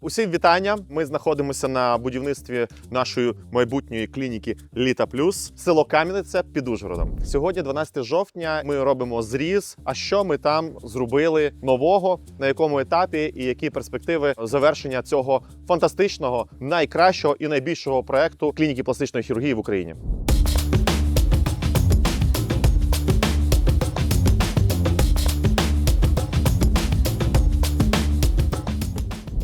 Усім вітання. Ми знаходимося на будівництві нашої майбутньої клініки Літа Плюс, село Кам'яниця під Ужгородом. Сьогодні, 12 жовтня, ми робимо зріз. А що ми там зробили нового, на якому етапі і які перспективи завершення цього фантастичного, найкращого і найбільшого проекту клініки пластичної хірургії в Україні.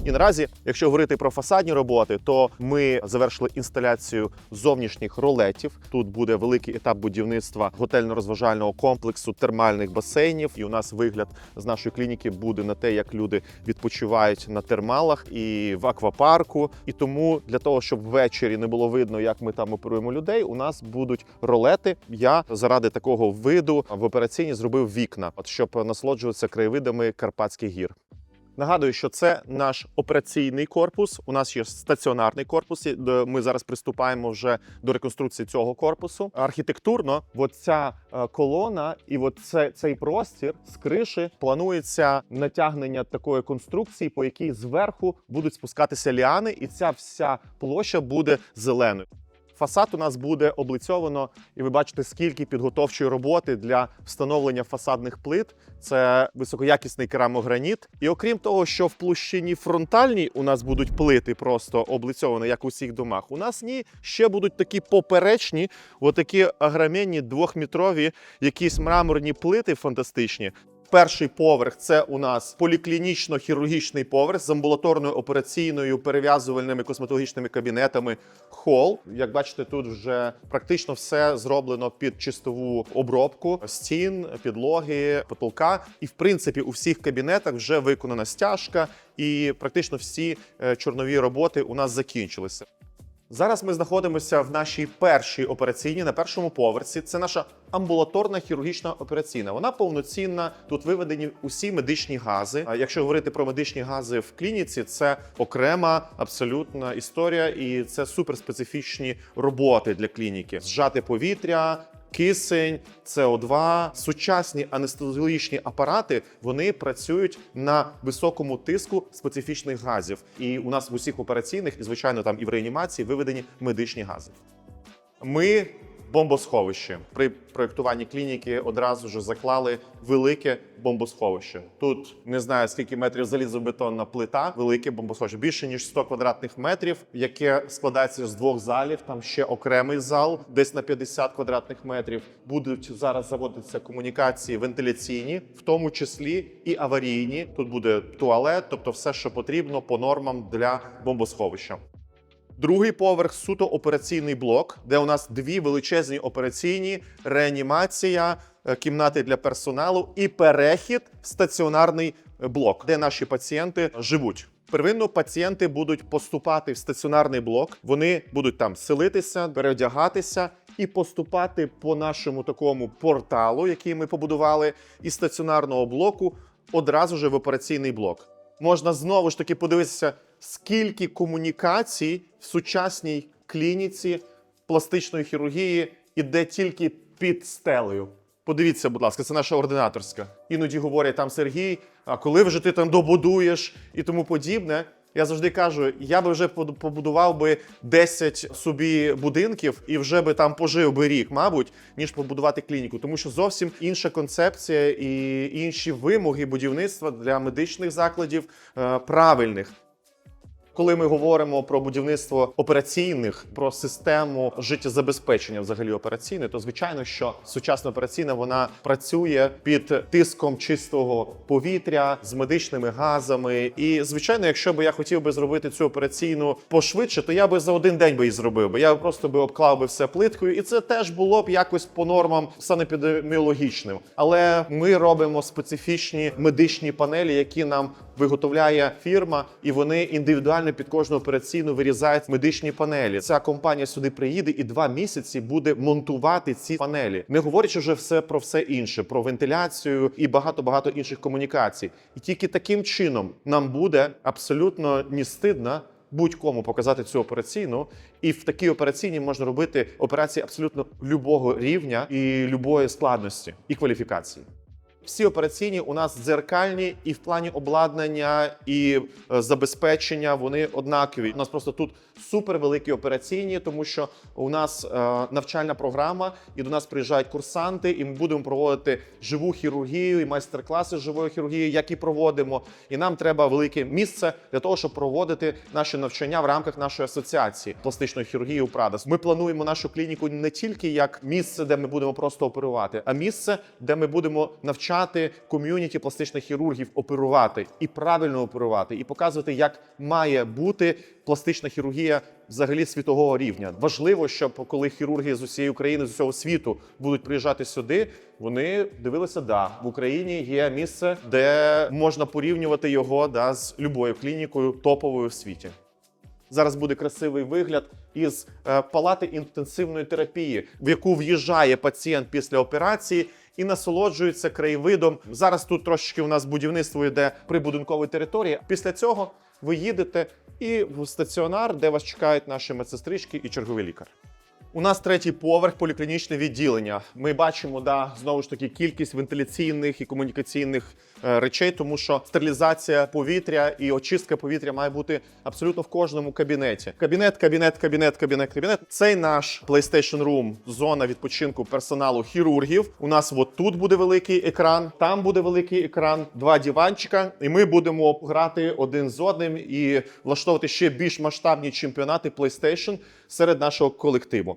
І наразі, якщо говорити про фасадні роботи, то ми завершили інсталяцію зовнішніх ролетів. Тут буде великий етап будівництва готельно-розважального комплексу термальних басейнів. І у нас вигляд з нашої клініки буде на те, як люди відпочивають на термалах і в аквапарку. І тому для того, щоб ввечері не було видно, як ми там оперуємо людей, у нас будуть ролети. Я заради такого виду в операційній зробив вікна, от щоб насолоджуватися краєвидами Карпатських гір. Нагадую, що це наш операційний корпус. У нас є стаціонарний корпус. де Ми зараз приступаємо вже до реконструкції цього корпусу. Архітектурно, от ця е, колона і от це, цей простір з криші планується натягнення такої конструкції, по якій зверху будуть спускатися ліани, і ця вся площа буде зеленою. Фасад у нас буде облицьовано, і ви бачите, скільки підготовчої роботи для встановлення фасадних плит. Це високоякісний керамограніт. І окрім того, що в площині фронтальній у нас будуть плити просто облицьовані, як у всіх домах. У нас ні, ще будуть такі поперечні, отакі агроменні двохметрові, якісь мраморні плити фантастичні. Перший поверх це у нас поліклінічно-хірургічний поверх з амбулаторною операційною перев'язувальними косметологічними кабінетами. Хол. Як бачите, тут вже практично все зроблено під чистову обробку стін, підлоги, потолка. І в принципі у всіх кабінетах вже виконана стяжка, і практично всі е, чорнові роботи у нас закінчилися. Зараз ми знаходимося в нашій першій операційній на першому поверсі. Це наша амбулаторна хірургічна операційна. Вона повноцінна. Тут виведені усі медичні гази. А якщо говорити про медичні гази в клініці, це окрема абсолютна історія, і це суперспецифічні роботи для клініки. Зжати повітря. Кисень, СО2, сучасні анестезіологічні апарати вони працюють на високому тиску специфічних газів. І у нас в усіх операційних, і звичайно, там і в реанімації виведені медичні гази. Ми бомбосховище. При проєктуванні клініки одразу ж заклали велике бомбосховище. Тут не знаю скільки метрів залізобетонна плита, велике бомбосховище, більше ніж 100 квадратних метрів, яке складається з двох залів. Там ще окремий зал, десь на 50 квадратних метрів. Будуть зараз заводитися комунікації вентиляційні, в тому числі і аварійні. Тут буде туалет, тобто все, що потрібно по нормам для бомбосховища. Другий поверх суто операційний блок, де у нас дві величезні операційні реанімація, е, кімнати для персоналу і перехід в стаціонарний е, блок, де наші пацієнти живуть. Первинно пацієнти будуть поступати в стаціонарний блок. Вони будуть там селитися, переодягатися і поступати по нашому такому порталу, який ми побудували, із стаціонарного блоку одразу ж в операційний блок. Можна знову ж таки подивитися, скільки комунікацій в сучасній клініці пластичної хірургії іде тільки під стелею. Подивіться, будь ласка, це наша ординаторська. Іноді говорять там Сергій, а коли вже ти там добудуєш і тому подібне. Я завжди кажу, я би вже побудував би 10 собі будинків і вже би там пожив би рік, мабуть, ніж побудувати клініку, тому що зовсім інша концепція і інші вимоги будівництва для медичних закладів е, правильних. Коли ми говоримо про будівництво операційних, про систему життєзабезпечення взагалі операційної, то звичайно, що сучасна операційна вона працює під тиском чистого повітря з медичними газами. І звичайно, якщо би я хотів би зробити цю операційну пошвидше, то я би за один день би її зробив. би. Я просто би обклав би все плиткою, і це теж було б якось по нормам санепідеміологічним. Але ми робимо специфічні медичні панелі, які нам виготовляє фірма, і вони індивідуально під кожну операційну вирізають медичні панелі. Ця компанія сюди приїде і два місяці буде монтувати ці панелі, не говорячи вже все про все інше, про вентиляцію і багато багато інших комунікацій. І тільки таким чином нам буде абсолютно не стидно будь-кому показати цю операційну, і в такій операційній можна робити операції абсолютно любого рівня і любої складності і кваліфікації. Всі операційні у нас дзеркальні, і в плані обладнання і е, забезпечення вони однакові. У нас просто тут супер великі операційні, тому що у нас е, навчальна програма, і до нас приїжджають курсанти, і ми будемо проводити живу хірургію і майстер-класи живої хірургії, як і проводимо. І нам треба велике місце для того, щоб проводити наші навчання в рамках нашої асоціації пластичної хірургії у Прадас. Ми плануємо нашу клініку не тільки як місце, де ми будемо просто оперувати, а місце, де ми будемо навчати ком'юніті пластичних хірургів оперувати і правильно оперувати, і показувати, як має бути пластична хірургія взагалі світового рівня. Важливо, щоб коли хірурги з усієї України, з усього світу будуть приїжджати сюди, вони дивилися, да, в Україні є місце, де можна порівнювати його да, з любою клінікою топовою в світі. Зараз буде красивий вигляд із е, палати інтенсивної терапії, в яку в'їжджає пацієнт після операції і насолоджуються краєвидом. Зараз тут трошечки у нас будівництво йде прибудинкової території. Після цього ви їдете і в стаціонар, де вас чекають наші медсестрички і черговий лікар. У нас третій поверх поліклінічне відділення. Ми бачимо, да, знову ж таки, кількість вентиляційних і комунікаційних речей, тому що стерилізація повітря і очистка повітря має бути абсолютно в кожному кабінеті. Кабінет, кабінет, кабінет, кабінет, кабінет. Цей наш PlayStation Room, зона відпочинку персоналу хірургів. У нас от тут буде великий екран, там буде великий екран, два диванчика, і ми будемо грати один з одним і влаштовувати ще більш масштабні чемпіонати PlayStation серед нашого колективу.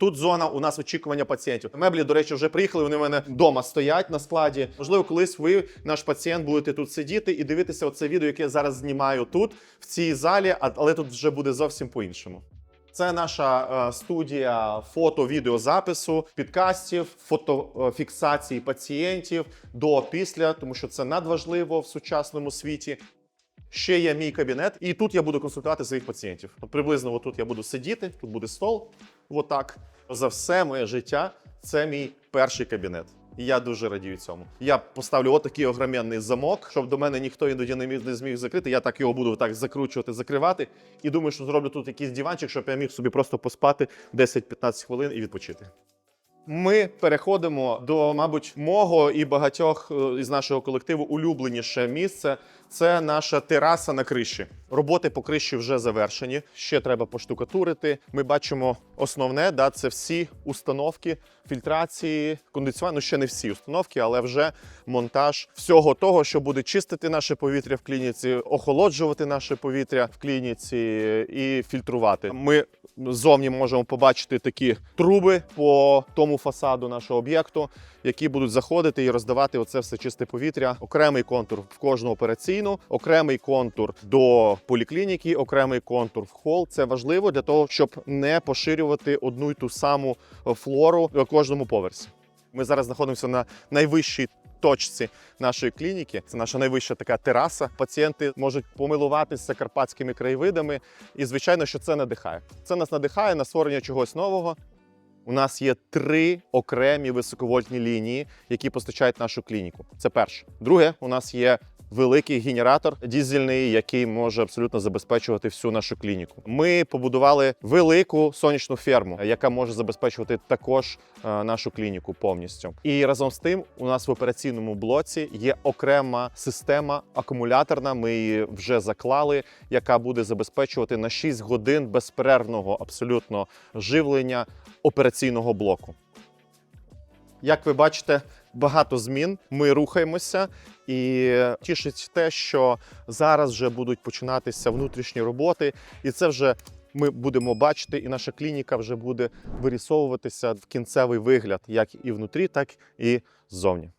Тут зона у нас очікування пацієнтів. Меблі, до речі, вже приїхали. Вони в мене вдома стоять на складі. Можливо, колись ви, наш пацієнт, будете тут сидіти і дивитися оце відео, яке я зараз знімаю тут, в цій залі, але тут вже буде зовсім по-іншому. Це наша е, студія фото-відеозапису, підкастів, фотофіксації пацієнтів до після, тому що це надважливо в сучасному світі. Ще є мій кабінет, і тут я буду консультувати своїх пацієнтів. Приблизно отут я буду сидіти, тут буде стол. Отак. За все моє життя це мій перший кабінет. Я дуже радію цьому. Я поставлю отакий огроменний замок, щоб до мене ніхто іноді не зміг закрити. Я так його буду так закручувати, закривати. І думаю, що зроблю тут якийсь диванчик, щоб я міг собі просто поспати 10-15 хвилин і відпочити. Ми переходимо до, мабуть, мого і багатьох е, із нашого колективу улюбленіше місце. Це наша тераса на криші. Роботи по криші вже завершені. Ще треба поштукатурити. Ми бачимо основне, да, це всі установки фільтрації, кондиціювання. Ну ще не всі установки, але вже монтаж всього того, що буде чистити наше повітря в клініці, охолоджувати наше повітря в клініці і фільтрувати. Ми ззовні можемо побачити такі труби по тому фасаду нашого об'єкту, які будуть заходити і роздавати оце все чисте повітря. Окремий контур в кожну операційну, окремий контур до поліклініки, окремий контур в хол. Це важливо для того, щоб не поширювати одну й ту саму флору кожному поверсі. Ми зараз знаходимося на найвищій точці нашої клініки. Це наша найвища така тераса. Пацієнти можуть помилуватися карпатськими краєвидами, і звичайно, що це надихає. Це нас надихає на створення чогось нового. У нас є три окремі високовольтні лінії, які постачають нашу клініку. Це перше. Друге, у нас є великий генератор дізельний, який може абсолютно забезпечувати всю нашу клініку. Ми побудували велику сонячну ферму, яка може забезпечувати також е, нашу клініку повністю. І разом з тим, у нас в операційному блоці є окрема система акумуляторна. Ми її вже заклали, яка буде забезпечувати на 6 годин безперервного абсолютно живлення операційного блоку. Як ви бачите, багато змін. Ми рухаємося, і тішить те, що зараз вже будуть починатися внутрішні роботи, і це вже ми будемо бачити, і наша клініка вже буде вирісовуватися в кінцевий вигляд, як і внутрі, так і ззовні.